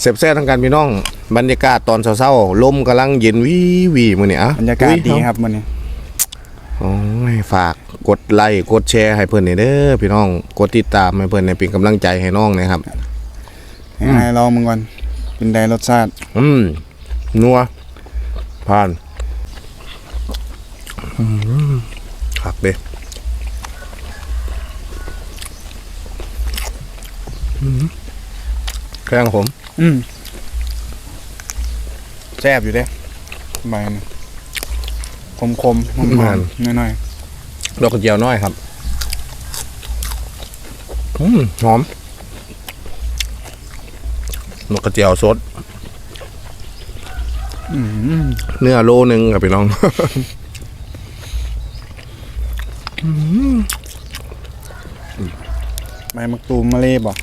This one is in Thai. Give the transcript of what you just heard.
เสพแซ่ทั้งการพี่น้อง บรรยากาศตอนเช้าๆลมกำลังเย็นวีวีมื้อนี้อะบรรยากาศดีครับมันนี้โอ้ยฝากกดไลค์กดแชร์ให้เพิ่นนี่เด้อพี่น้องกดติดตามให้เพิ่นให้เป็นกำลังใจให้น้องนะครับ ให้ลองมึงก่อนเป็นไดรสชาติ อืมนัวผ่านอืมขักเด้อืม แกงผมอืมแซ่บอยู่เด้ใบมันคมคมๆหอมๆหน่อยดอกกระเจียวน้อยครับ อืมหอมดอกกระเจียวสดๆอืมเนื้อโลนึงครับพี่น้องใบมะตูมมะเล่บอก